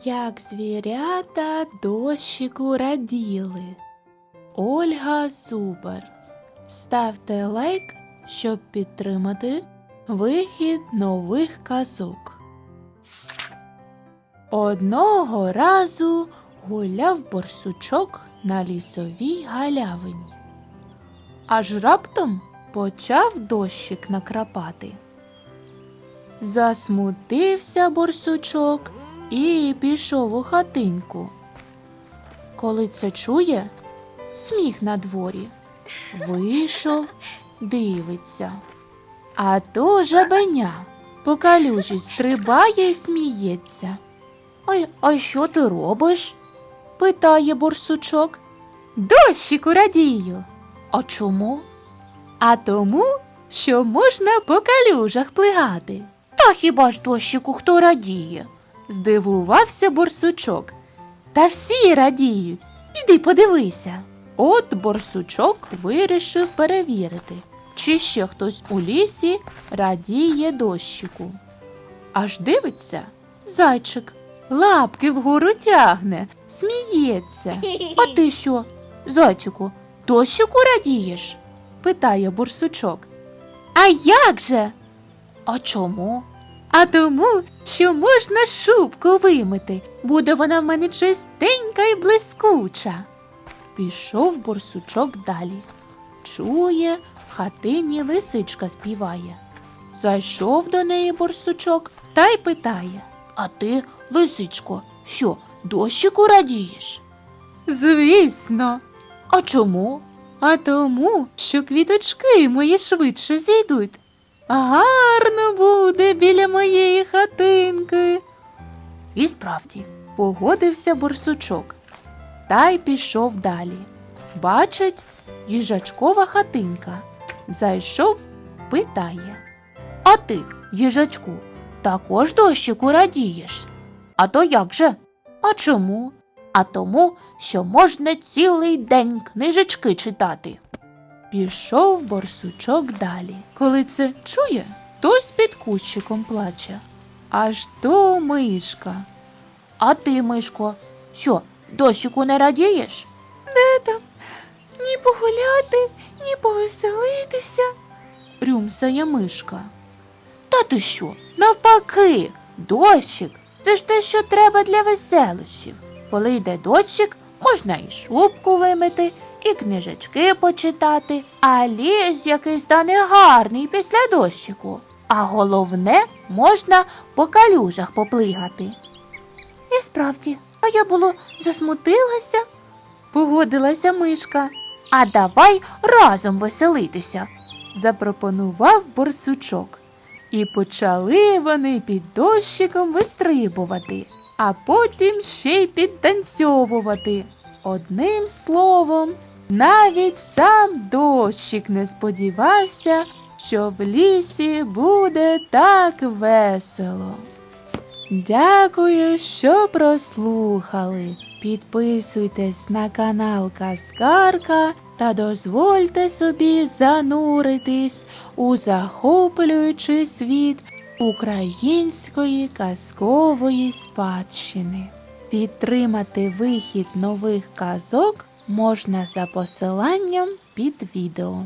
Як звірята дощику раділи. Ольга Зубер. Ставте лайк, щоб підтримати вихід нових казок. Одного разу гуляв борсучок на лісовій галявині. Аж раптом почав дощик накрапати. Засмутився борсучок і пішов у хатинку. Коли це чує, сміх на дворі. Вийшов, дивиться. А то жабеня по калюжі стрибає і сміється. А, а що ти робиш? Питає борсучок. Дощику радію. А чому? А тому, що можна по калюжах плигати. Та хіба ж дощику хто радіє? Здивувався борсучок. Та всі радіють. Іди подивися. От борсучок вирішив перевірити, чи ще хтось у лісі радіє дощику. Аж дивиться, зайчик лапки вгору тягне, сміється. А ти що, зайчику, дощику радієш? Питає борсучок. А як же? А чому? А тому, що можна шубку вимити, буде вона в мене чистенька і блискуча. Пішов борсучок далі. Чує, в хатині лисичка співає. Зайшов до неї борсучок та й питає. А ти, лисичко, що, дощику радієш? Звісно, А чому? а тому, що квіточки мої швидше зійдуть. Гарно справді. Погодився борсучок та й пішов далі. Бачить, їжачкова хатинка. Зайшов, питає. А ти, їжачку, також дощику радієш? А то як же? А чому? А тому, що можна цілий день книжечки читати. Пішов борсучок далі. Коли це чує, хтось під кущиком плаче. Аж то мишка. А ти, Мишко, що, дощику не радієш? Де там? Ні погуляти, ні повеселитися. Рюмсає мишка. Та ти що? Навпаки, дощик це ж те, що треба для веселощів. Коли йде дощик, можна і шубку вимити, і книжечки почитати, а ліс якийсь стане гарний після дощику. А головне, можна по калюжах поплигати. Справді, а я було засмутилася. Погодилася мишка. А давай разом веселитися. запропонував борсучок. І почали вони під дощиком вистрибувати, а потім ще й підтанцьовувати. Одним словом, навіть сам дощик не сподівався, що в лісі буде так весело. Дякую, що прослухали. Підписуйтесь на канал Казкарка та дозвольте собі зануритись у захоплюючий світ української казкової спадщини. Підтримати вихід нових казок можна за посиланням під відео.